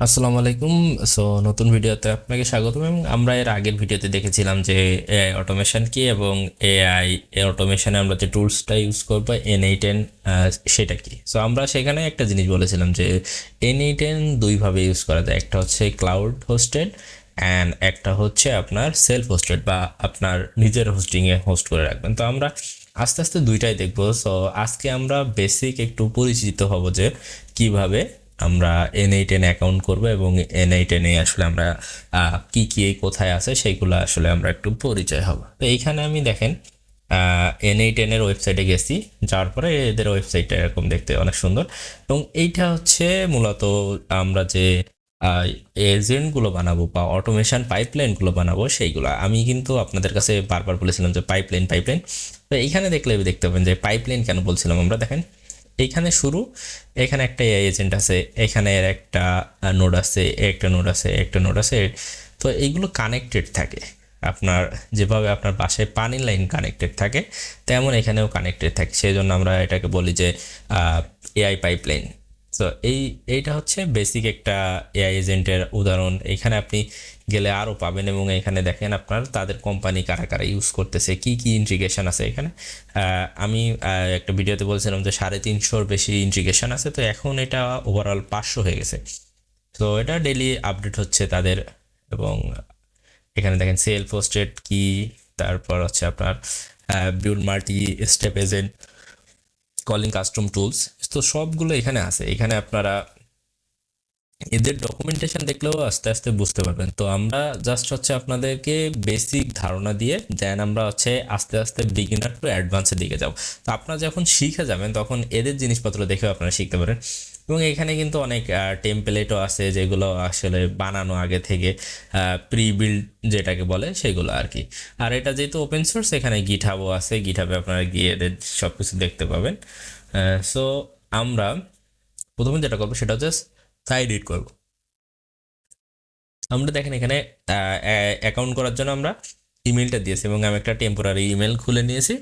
আসসালামু আলাইকুম। সো নতুন ভিডিওতে আপনাকে স্বাগতম এবং আমরা এর আগের ভিডিওতে দেখেছিলাম যে এআই অটোমেশন কি এবং এআই অটোমেশনে আমরা যে টুলসটা ইউজ করব এন এই টেন সেটা কি? সো আমরা সেখানে একটা জিনিস বলেছিলাম যে এন এই টেন দুইভাবে ইউজ করা যায়। একটা হচ্ছে ক্লাউড হোস্টেড অ্যান্ড একটা হচ্ছে আপনার সেলফ হোস্টেড বা আপনার নিজের হোস্টিংয়ে হোস্ট করে রাখবেন। তো আমরা আস্তে আস্তে দুইটাই দেখব। সো আজকে আমরা বেসিক একটু পরিচিত হব যে কীভাবে আমরা এন এই টেন অ্যাকাউন্ট করব এবং এন এই টেনে আসলে আমরা কি কি কোথায় আছে সেইগুলো আসলে আমরা একটু পরিচয় হব। তো এইখানে আমি দেখেন এন এই টেনের ওয়েবসাইটে গেছি, যাওয়ার পরে এদের ওয়েবসাইটটা এরকম দেখতে অনেক সুন্দর। এবং এইটা হচ্ছে মূলত আমরা যে এজেন্টগুলো বানাবো বা অটোমেশন পাইপলাইনগুলো বানাবো সেইগুলো। আমি কিন্তু আপনাদের কাছে বারবার বলেছিলাম যে পাইপলাইন পাইপলাইন তো এইখানে দেখলে দেখতে পাবেন যে পাইপলাইন কেন বলছিলাম আমরা, দেখেন এইখানে শুরু, এখানে একটা এআই এজেন্ট আছে, এখানে এর একটা নোড আছে একটা নোড আছে একটা নোড আছে, তো এইগুলো কানেক্টেড থাকে। আপনার যেভাবে আপনার বাসায় পানির লাইন কানেক্টেড থাকে, তেমন এখানেও কানেক্টেড থাকে। সেই জন্য আমরা এটাকে বলি যে এআই পাইপলাইন সো এই, এইটা হচ্ছে বেসিক একটা এআই এজেন্টের উদাহরণ। এখানে আপনি গেলে আরও পাবেন এবং এখানে দেখেন আপনার তাদের কোম্পানি কারা কারা ইউজ করতেছে, কি কি ইন্টিগ্রেশন আছে এখানে। আমি একটা ভিডিওতে বলছিলাম যে সাড়ে তিনশোর বেশি ইন্টিগ্রেশন আছে, তো এখন এটা ওভারঅল পাঁচশো হয়ে গেছে। তো এটা ডেলি আপডেট হচ্ছে তাদের এবং এখানে দেখেন সেল পোস্টেড কি, তারপর হচ্ছে আপনার build multi step agent calling custom tools তো সবগুলো এখানে আছে। এখানে আপনারা এদের ডকুমেন্টেশন দেখলেও আস্তে আস্তে বুঝতে পারবেন। তো আমরা জাস্ট হচ্ছে আপনাদেরকে বেসিক ধারণা দিয়ে দেন আমরা হচ্ছে আস্তে আস্তে বিগিনার টু অ্যাডভান্সের দিকে যাব। তো আপনারা যখন শিখে যাবেন, তখন এদের জিনিসপত্র দেখেও আপনারা শিখতে পারেন এবং এখানে কিন্তু অনেক টেমপ্লেটও আছে যেগুলো আসলে বানানো আগে থেকে প্রি বিল্ড যেটাকে বলে সেগুলো আর কি আর এটা যেহেতু ওপেন সোর্স এখানে গিটহাবও আছে। গিটহাবে আপনারা গিয়ে এদের সব কিছু দেখতে পাবেন। সো আমরা প্রথমে যেটা করব সেটা হচ্ছে সাইড রিড করব। আমরা দেখেন এখানে অ্যাকাউন্ট করার জন্য আমরা ইমেলটা দিয়েছি এবং আমি একটা টেম্পোরারি ইমেল খুলে নিয়েছি।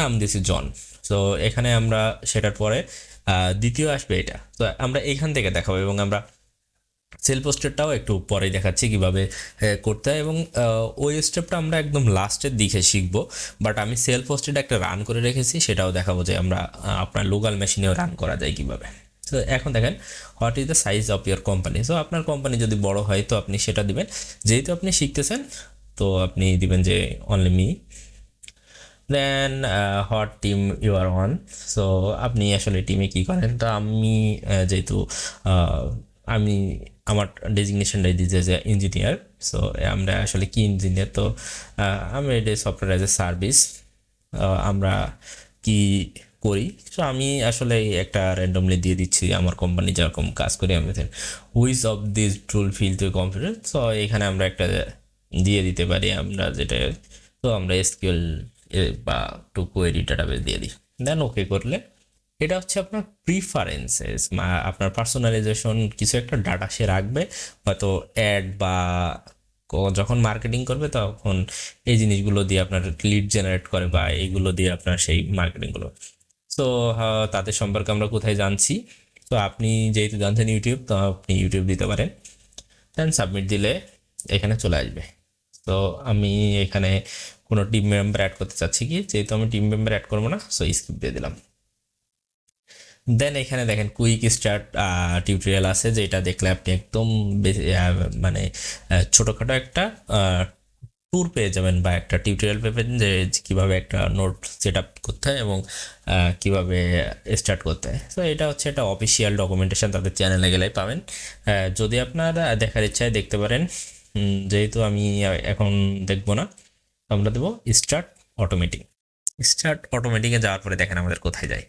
নাম দিয়েছি জন। তো এখানে আমরা সেটার পরে দ্বিতীয় আসবে এটা। তো আমরা এখান থেকে দেখাবো এবং আমরা সেল পোস্টেরটাও একটু পরেই দেখাচ্ছি কীভাবে করতে হয়। এবং ওই স্টেপটা আমরা একদম লাস্টের দিকে শিখব। বাট আমি সেল পোস্টেড একটা রান করে রেখেছি, সেটাও দেখাবো যে আমরা আপনার লোকাল মেশিনেও রান করা যায় কীভাবে। তো এখন দেখেন, what is the size of your company? So আপনার কোম্পানি যদি বড় হয়, তো আপনি সেটা দিবেন। যেহেতু আপনি শিখতেছেন, তো আপনি দিবেন যে only me then hot team you are on so আপনি আসলে টিমে কি করেন? তো আমি যেহেতু আমি আমার ডেজিগনেশনটাই দিয়েছে যে ইঞ্জিনিয়ার সো আমরা আসলে কি ইঞ্জিনিয়ার তো আমি এটা সফটওয়্যার অ্যাজ এ সার্ভিস আমরা কি করি? সো আমি আসলে একটা র্যান্ডমলি দিয়ে দিচ্ছি আমার কোম্পানি যেরকম কাজ করি, আমি which of this tool fill to computer so এখানে আমরা একটা দিয়ে দিতে পারি আমরা যেটা, তো আমরা এসকিউএল বা টু কোয়েরি ডাটাবেস দিয়ে দিই। দেন ওকে করলে এটা হচ্ছে আপনার প্রিফারেন্সেস আপনার পার্সোনালাইজেশন কিছু একটা ডাটা সে রাখবে, হয়তো অ্যাড বা যখন মার্কেটিং করবে তখন এই জিনিসগুলো দিয়ে আপনার লিড জেনারেট করে বা এইগুলো দিয়ে আপনার সেই মার্কেটিংগুলো তো তাদের সম্পর্কে আমরা কোথায় জানছি? তো আপনি যেহেতু জানছেন ইউটিউব তো আপনি ইউটিউব দিতে পারেন। দেন সাবমিট দিলে এখানে চলে আসবে। তো আমি এখানে কোনো টিম মেম্বার অ্যাড করতে চাচ্ছি কি? যেহেতু আমি টিম মেম্বার অ্যাড করব না সো স্কিপ দিয়ে দিলাম। দেন এখানে দেখেন কুইক স্টার্ট টিউটোরিয়াল আছে যেটা দেখলে আপনি একদম মানে ছোটোখাটো একটা ট্যুর পেয়ে যাবেন বা একটা টিউটোরিয়াল পেবেন যে কীভাবে একটা নোট সেট আপ করতে হয় এবং কীভাবে স্টার্ট করতে হয়। তো এটা হচ্ছে একটা অফিসিয়াল ডকুমেন্টেশন তাদের চ্যানেলে গেলেই পাবেন। যদি আপনার দেখার ইচ্ছায় দেখতে পারেন যেহেতু আমি এখন দেখব না, আমরা দেবো স্টার্ট অটোমেটিক স্টার্ট অটোমেটিকে যাওয়ার পরে দেখেন আমাদের কোথায় যায়।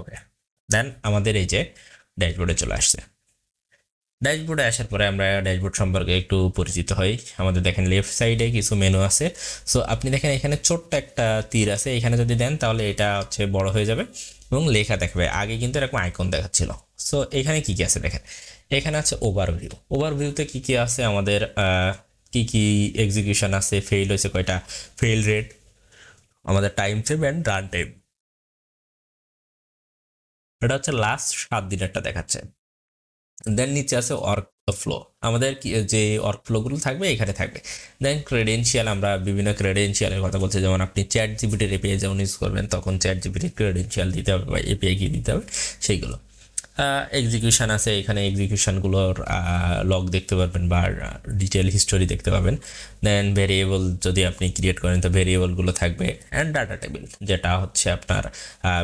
ওকে দেন আমাদের এই যে ড্যাশবোর্ডে চলে আসছে। ড্যাশবোর্ডে আসার পরে আমরা ড্যাশবোর্ড সম্পর্কে একটু পরিচিত হই। আমাদের দেখেন লেফট সাইডে কিছু মেনু আছে। সো আপনি দেখেন এখানে ছোট্ট একটা তীর আছে। এখানে যদি দেন, তাহলে এটা হচ্ছে বড় হয়ে যাবে এবং লেখা দেখাবে আগে কিন্তু এরকম আইকন দেখাচ্ছিল। সো এখানে কি কি আছে দেখেন? এখানে আছে ওভারভিউ ওভারভিউতে কি কি আছে? আমাদের কি কি এক্সিকিউশন আছে? ফেল হয়েছে কয়টা? ফেল রেট আমাদের time save and run time এটা হচ্ছে লাস্ট সাত দিনেরটা দেখাচ্ছে। দেন নিচে আছে ওয়ার্ক ফ্লো আমাদের যে ওয়ার্ক ফ্লোগুলো থাকবে, এখানে থাকবে। দেন ক্রেডেন্সিয়াল আমরা বিভিন্ন ক্রেডেন্সিয়ালের কথা বলছি। যেমন আপনি চ্যাট জিপিটির এপিআই যেমন ইউজ করবেন, তখন চ্যাট জিপিটির ক্রেডেন্সিয়াল দিতে হবে বা এপিআই কি দিতে হবে, সেইগুলো। এক্সিকিউশন আছে, এখানে এক্সিকিউশনগুলোর লগ দেখতে পারবেন বা ডিটেল হিস্টোরি দেখতে পাবেন। দেন ভেরিয়েবল যদি আপনি ক্রিয়েট করেন, তো ভেরিয়েবলগুলো থাকবে। অ্যান্ড ডাটা টেবিল যেটা হচ্ছে আপনার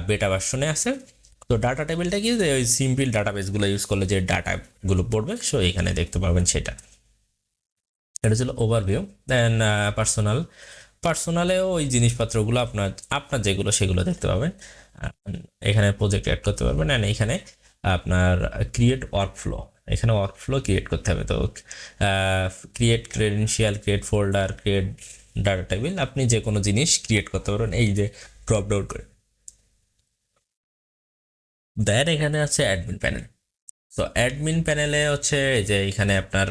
বেটা ভার্সনে আছে। তো ডাটা টেবিলটা কি? ওই সিম্পল ডাটাবেসগুলো ইউজ করলে যে ডাটাগুলো পড়বে সো এখানে দেখতে পাবেন সেটা। এটা ছিল ওভারভিউ দেন পার্সোনাল পার্সোনালেও ওই জিনিসপত্রগুলো আপনার আপনার যেগুলো সেগুলো দেখতে পাবেন। এখানে প্রজেক্ট অ্যাড করতে পারবেন। অ্যান্ড এখানে আপনার ক্রিয়েট ওয়ার্কফ্লো এখানে ওয়ার্কফ্লো ক্রিয়েট করতে হবে। তো create credential create folder create data table আপনি যে কোনো জিনিস ক্রিয়েট করতে পারবেন। এই যে ড্রপ ডাউন করে। দেন এখানে আছে অ্যাডমিন প্যানেল তো অ্যাডমিন প্যানেলে হচ্ছে এই যে এখানে আপনার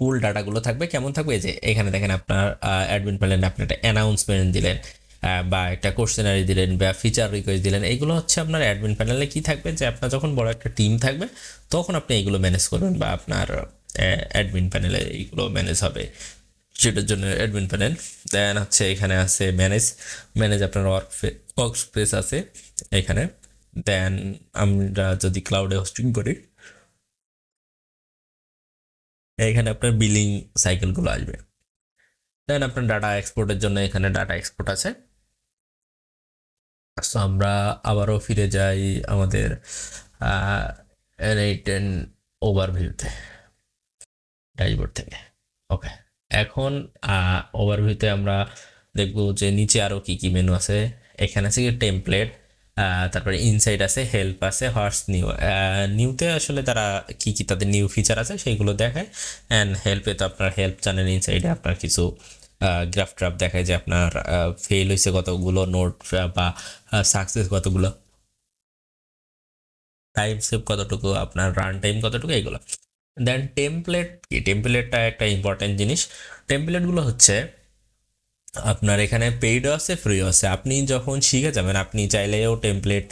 ফুল ডাটাগুলো থাকবে। কেমন থাকবে? এই যে এখানে দেখেন আপনার অ্যাডমিন প্যানেলে আপনি একটা অ্যানাউন্সমেন্ট দিলেন বা একটা কোশ্চেনারি দিলেন, বা ফিচার রিকোয়েস্ট দিলেন। এইগুলো হচ্ছে আপনার অ্যাডমিন প্যানেলে কি থাকবে? যে আপনার যখন বড় একটা টিম থাকবে, তখন আপনি এইগুলো ম্যানেজ করবেন, বা আপনার অ্যাডমিন প্যানেলে এইগুলো ম্যানেজ হবে। সেটার জন্য অ্যাডমিন প্যানেল দেন হচ্ছে এখানে আছে ম্যানেজ ম্যানেজ আপনার ওয়ার্ক ওয়ার্ক স্পেস আছে এখানে। দেন আমরা যদি ক্লাউডে হোস্টিং করি, এখানে আপনার বিলিং সাইকেলগুলো আসবে। দেন আপনার ডাটা এক্সপোর্টের জন্য এখানে ডাটা এক্সপোর্ট আছে। সো আমরা আবারও ফিরে যাই আমাদের টেন ওভারভিউতে ড্যাশবোর্ড থেকে। ওকে এখন ওভারভিউতে আমরা দেখব যে নিচে আরও কি কি মেনু আছে। এখানে আছে কি টেমপ্লেট তারপরে ইনসাইড আছে হেল্প আছে হর্স নিউ নিউতে আসলে তারা কি কি তাদের নিউ ফিচার আছে সেইগুলো দেখায়। অ্যান্ড হেল্পে তো আপনার হেল্প জানেন ইনসাইডে আপনার কিছু গ্রাফ ট্রাফ দেখায় যে আপনার ফেল হয়েছে কতগুলো নোট বা সাকসেস কতগুলো। টাইম সেভ কতটুকু, আপনার রান টাইম কতটুকু এগুলো দেন টেমপ্লেট কি? টেমপ্লেটটা একটা ইম্পর্টেন্ট জিনিস। টেমপ্লেটগুলো হচ্ছে আপনার এখানে পেইডও আছে ফ্রিও আছে। আপনি যখন শিখে যাবেন, আপনি চাইলেও টেমপ্লেট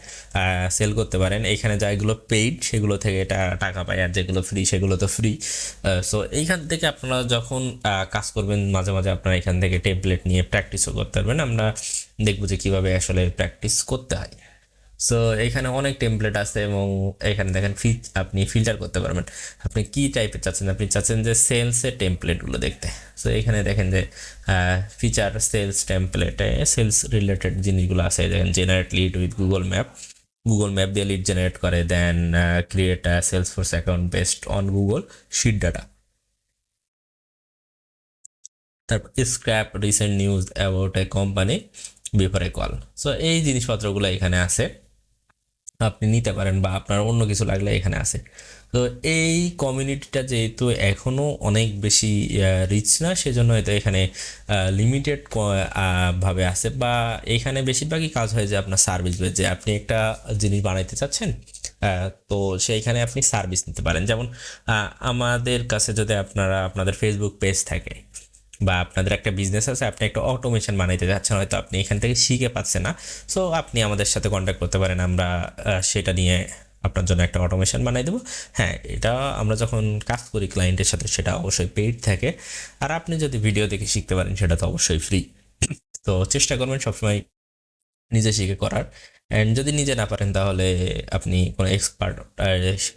সেল করতে পারেন। এখানে যেগুলো পেইড সেগুলো থেকে এটা টাকা পায়, আর যেগুলো ফ্রি সেগুলো তো ফ্রি সো এইখান থেকে আপনারা যখন কাজ করবেন, মাঝে মাঝে আপনারা এখান থেকে টেমপ্লেট নিয়ে প্র্যাকটিসও করতে পারবেন। আমরা দেখব যে কীভাবে আসলে প্র্যাকটিস করতে হয়। সো এখানে অনেক টেমপ্লেট আছে এবং এখানে দেখেন ফি আপনি ফিল্টার করতে পারবেন। আপনি কি টাইপের চাচ্ছেন? আপনি চাচ্ছেন যে সেলসের টেমপ্লেটগুলো দেখতে। সো এখানে দেখেন যে ফিচার সেলস টেমপ্লেটে সেলস রিলেটেড জিনিসগুলো আছে। দেখেন generate lead with Google map Google map দিয়ে লিড জেনারেট করে। Then create Salesforce account based on Google sheet data তারপর scrape recent news about a company before a call so এই জিনিসপত্রগুলো এখানে আছে। আপনি নিতে পারেন বা আপনার অন্য কিছু লাগলে এখানে আছে। তো এই কমিউনিটিটা যেহেতু এখনও অনেক বেশি রিচ না, সেজন্য হয়তো এখানে লিমিটেড ভাবে আছে বা এখানে বেশিরভাগই কাজ হয় যে আপনার সার্ভিস যে আপনি একটা জিনিস বানাইতে চাচ্ছেন তো সেইখানে আপনি সার্ভিস নিতে পারেন। যেমন আমাদের কাছে যদি আপনারা, আপনাদের ফেসবুক পেজ থাকে বা আপনাদের একটা বিজনেস আছে, আপনি একটা অটোমেশন বানাইতে যাচ্ছেন, হয়তো আপনি এখান থেকে শিখে পাচ্ছেন না। সো আপনি আমাদের সাথে কন্ট্যাক্ট করতে পারেন, আমরা সেটা নিয়ে আপনার জন্য একটা অটোমেশন বানাই দেবো। হ্যাঁ এটা আমরা যখন কাজ করি ক্লায়েন্টের সাথে, সেটা অবশ্যই পেইড থাকে। আর আপনি যদি ভিডিও দেখে শিখতে পারেন, সেটা তো অবশ্যই ফ্রি তো চেষ্টা করবেন সবসময় নিজে শিখে করার। অ্যান্ড যদি নিজে না পারেন, তাহলে আপনি কোনো এক্সপার্ট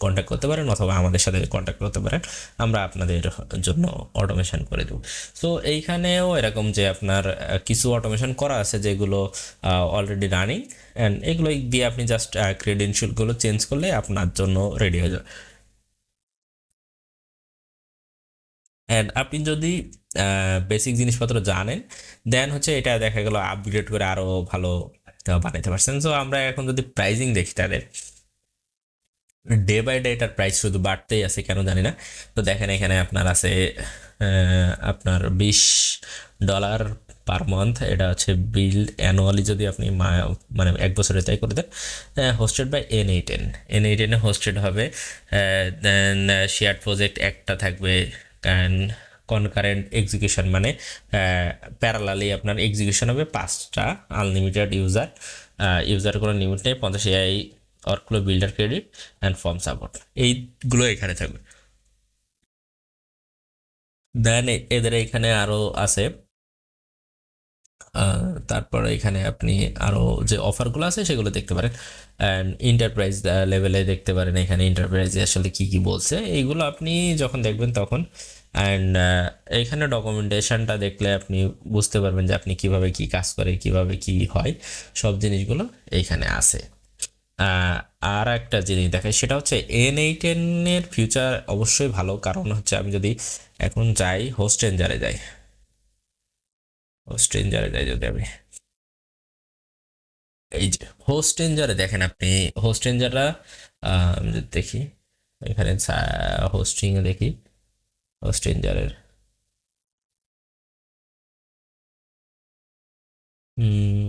কন্ট্যাক্ট করতে পারেন অথবা আমাদের সাথে কন্ট্যাক্ট করতে পারেন। আমরা আপনাদের জন্য অটোমেশন করে দেবো। সো এইখানেও এরকম যে আপনার কিছু অটোমেশন করা আছে যেগুলো অলরেডি রানিং অ্যান্ড এগুলো দিয়ে আপনি জাস্ট ক্রেডেনশিয়ালগুলো চেঞ্জ করলে আপনার জন্য রেডি হয়ে যাবে। অ্যান্ড আপনি যদি বেসিক জিনিসপত্র জানেন দেন হচ্ছে এটা দেখা গেল আপগ্রেড করে আরও ভালো বানাইতে পারছেন। সো আমরা এখন যদি প্রাইজিং দেখি তাদের ডে বাই ডে এটার প্রাইস শুধু বাড়তেই আছে কেন জানি না। তো দেখেন এখানে আপনার আছে আপনার বিশ ডলার পার মান্থ এটা হচ্ছে বিল অ্যানুয়ালি যদি আপনি মানে এক বছরে তাই করে then hosted by N eight N N eight এনে হোস্টেড হবে দেন শেয়ার প্রজেক্ট একটা থাকবে অ্যান্ড কনকারেন্ট এক্সিকিউশন মানে প্যারালালি আপনার এক্সিকিউশন হবে পাঁচটা আনলিমিটেড ইউজার ইউজার কোনো লিমিট নেই, পঞ্চাশ AI workflow builder credit and form support এইগুলো এখানে থাকবে। দেন এদের এখানে আরও আছে তারপরে এখানে আপনি আরও যে অফারগুলো আছে সেগুলো দেখতে পারেন। অ্যান্ড ইন্টারপ্রাইজ লেভেলে দেখতে পারেন এখানে ইন্টারপ্রাইজে আসলে কি কি বলছে। এইগুলো আপনি যখন দেখবেন তখন অ্যান্ড এইখানে ডকুমেন্টেশনটা দেখলে আপনি বুঝতে পারবেন যে আপনি কীভাবে কি কাজ করে, কীভাবে কি হয়। সব জিনিসগুলো এইখানে আছে। আর একটা জিনিস দেখাই, সেটা হচ্ছে এন এইটেনের ফিউচার অবশ্যই ভালো। কারণ হচ্ছে আমি যদি এখন যাই হোস্ট রেঞ্জারে যাই। হোস্ট রেঞ্জারে যাই যদি আমি। এই যে হোস্ট রেঞ্জারে দেখেন আপনি হোস্ট রেঞ্জাররা আমি যদি দেখি, এখানে হোস্টিং এ দেখি। হোস্ট রেঞ্জারের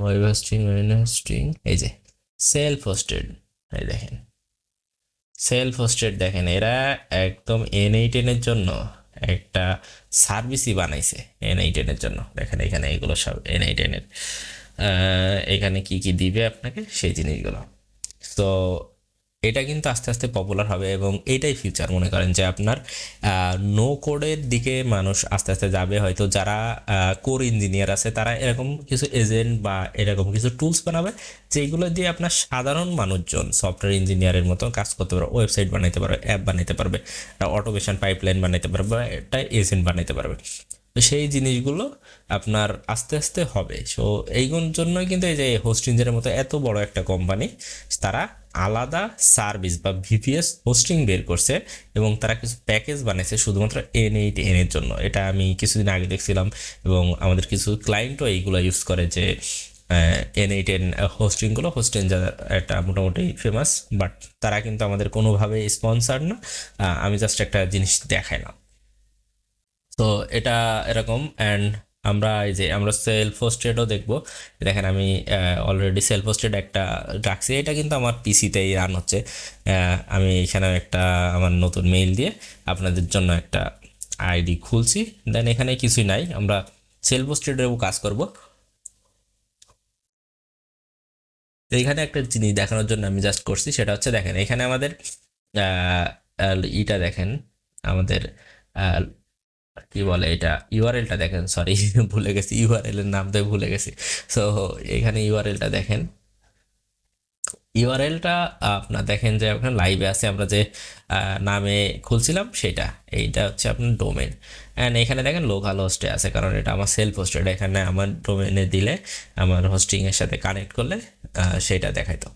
ওয়েব হোস্টিং হোস্টিং এই যে সেলফ হোস্টেড এই দেখেন। সেলফ হোস্টেড দেখেন, এরা একদম এন এইটেনের জন্য একটা সার্ভিসই বানাইছে এন এইটেনের জন্য। দেখেন এখানে এগুলো সব এন এইটেনের এখানে কি কি দিবে আপনাকে? সেই জিনিসগুলো। তো এটা কিন্তু আস্তে আস্তে পপুলার হবে এবং এইটাই ফিউচার মনে করেন যে আপনার নো কোডের দিকে মানুষ আস্তে আস্তে যাবে। হয়তো যারা কোর ইঞ্জিনিয়ার আছে, তারা এরকম কিছু এজেন্ট বা এরকম কিছু টুলস বানাবে, যেগুলো দিয়ে আপনার সাধারণ মানুষজন সফটওয়্যার ইঞ্জিনিয়ারের মতো কাজ করতে পারবে ওয়েবসাইট বানাইতে পারবে অ্যাপ বানাইতে পারবে অটোমেশন পাইপলাইন বানাইতে পারবে, বা একটা এজেন্ট বানাইতে পারবে। তো সেই জিনিসগুলো আপনার আস্তে আস্তে হবে। সো এইগুলোর জন্যই কিন্তু এই যে হোস্ট ইঞ্জিনের মতো এত বড় একটা কোম্পানি তারা আলাদা সার্ভিস বা ভিপিএস হোস্টিং বের করছে এবং তারা কিছু প্যাকেজ বানিয়েছে শুধুমাত্র এন এইট এন এর জন্য। এটা আমি কিছুদিন আগে দেখছিলাম এবং আমাদের কিছু ক্লায়েন্টও এইগুলো ইউজ করে যে এন এইট এন হোস্টিংগুলো হোস্টিং যা একটা মোটামুটি ফেমাস বাট তারা কিন্তু আমাদের কোনোভাবে স্পন্সার না। আমি জাস্ট একটা জিনিস দেখাইলাম। তো এটা এরকম অ্যান্ড আমরা এই যে আমরা সেলফ হোস্টেডও দেখব। দেখেন আমি অলরেডি সেলফ হোস্টেড একটা রাখছি। এটা কিন্তু আমার পিসিতেই রান হচ্ছে। আমি এখানে একটা আমার নতুন মেইল দিয়ে আপনাদের জন্য একটা আইডি খুলছি। দেন এখানে কিছুই নাই। আমরা সেলফ হোস্টেডেও কাজ করব। তো এখানে একটা জিনিস দেখানোর জন্য আমি জাস্ট করছি। সেটা হচ্ছে দেখেন, এখানে আমাদের ইটা দেখেন। আমাদের কি বলে এটা? ইউআরএলটা দেখেন সরি ভুলে গেছি। ইউআরএল এর নামটাই ভুলে গেছি। সো এখানে ইউআরএলটা দেখেন। ইউআরএলটা আপনার দেখেন যে আপনার লাইভে আছে, আমরা যে নামে খুলছিলাম সেটা। এইটা হচ্ছে আপনার ডোমেন অ্যান্ড এখানে দেখেন লোকাল হোস্টে আছে, কারণ এটা আমার সেলফ হোস্টেড এখানে আমার ডোমেনে দিলে আমার হোস্টিংয়ের সাথে কানেক্ট করলে সেটা দেখাইতো।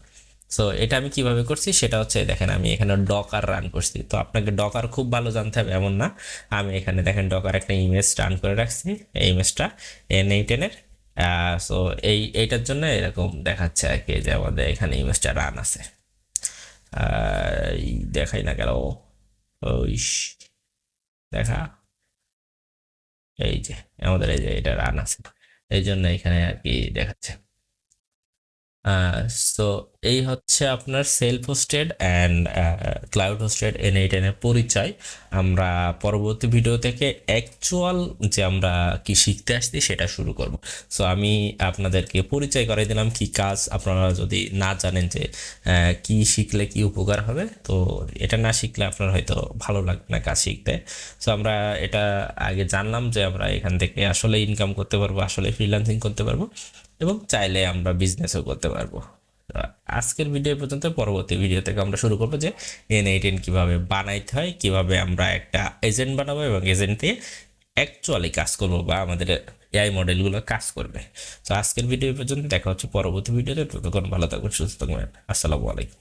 সো এটা আমি কীভাবে করছি? সেটা হচ্ছে, দেখেন, আমি এখানে ডকার রান করছি। তো আপনাকে ডকার খুব ভালো জানতে হবে, এমন না। আমি এখানে, দেখেন ডকার একটা ইমেজ রান করে রাখছি। এই ইমেজটা এন এইটেনের সো এই, এইটার জন্য এরকম দেখাচ্ছে আর কি, যে আমাদের এখানে ইমেজটা রান আছে। এই দেখাই না গেল ওই দেখা। এই যে, আমাদের এই যে এটা রান আছে। এই জন্য এখানে আর কি দেখাচ্ছে। সো এই হচ্ছে আপনার self hosted and cloud hosted N eight এর পরিচয়। আমরা পরবর্তী ভিডিও থেকে অ্যাকচুয়াল যে আমরা কি শিখতে আসছি সেটা শুরু করব। সো আমি আপনাদেরকে পরিচয় করে দিলাম কি কাজ। আপনারা যদি না জানেন যে কি শিখলে কি উপকার হবে, তো এটা না শিখলে আপনার হয়তো ভালো লাগবে না কাজ শিখতে। সো আমরা এটা আগে জানলাম যে আমরা এখান থেকে আসলে ইনকাম করতে পারব, আসলে ফ্রিল্যান্সিং করতে পারব। এবং চাইলে আমরা বিজনেসও করতে পারব। আজকের ভিডিও পর্যন্ত, পরবর্তী ভিডিও থেকে আমরা শুরু করব যে এন এইটেন কীভাবে বানাইতে হয়, কীভাবে আমরা একটা এজেন্ট বানাবো এবং এজেন্ট দিয়ে অ্যাকচুয়ালি কাজ করব বা আমাদের এআই মডেলগুলো কাজ করবে। তো আজকের ভিডিও পর্যন্ত, দেখা হচ্ছে পরবর্তী ভিডিওতে ততক্ষণ ভালো থাকুন, সুস্থ থাকবেন আসসালামু আলাইকুম।